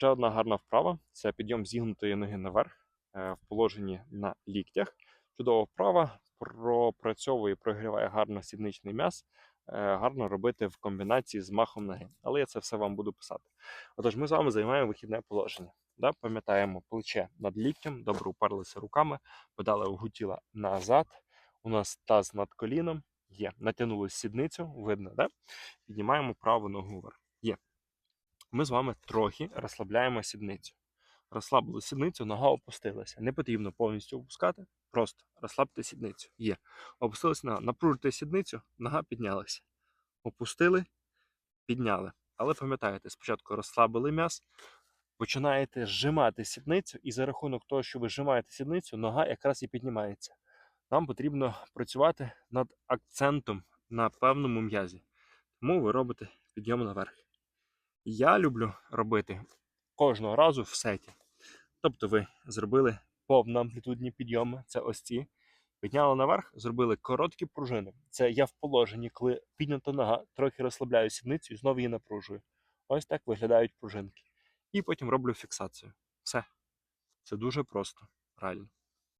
Ще одна гарна вправа це підйом зігнутої ноги наверх е, в положенні на ліктях. Чудова вправа пропрацьовує, прогріває гарно сідничний м'яз. е, Гарно робити в комбінації з махом ноги. Але я це все вам буду писати. Отож, ми з вами займаємо вихідне положення. Да? Пам'ятаємо плече над ліктем, добре уперлися руками, подали угу тіла назад. У нас таз над коліном є. Натягнули сідницю, видно, да? піднімаємо праву ногу вверх. Є. Ми з вами трохи розслабляємо сідницю. Розслабили сідницю, нога опустилася. Не потрібно повністю опускати, просто розслабте сідницю. Є. Опустилася нога. Напружте сідницю, нога піднялася. Опустили, підняли. Але пам'ятаєте, спочатку розслабили м'яз, починаєте зжимати сідницю, і за рахунок того, що ви зжимаєте сідницю, нога якраз і піднімається. Нам потрібно працювати над акцентом на певному м'язі. Тому ви робите підйом наверх. Я люблю робити кожного разу в сеті. Тобто ви зробили повноамплітудні підйоми, це ось ці. Підняли наверх, зробили короткі пружини. Це я в положенні, коли піднята нога, трохи розслабляю сідницю і знову її напружую. Ось так виглядають пружинки. І потім роблю фіксацію. Все. Це дуже просто, реально.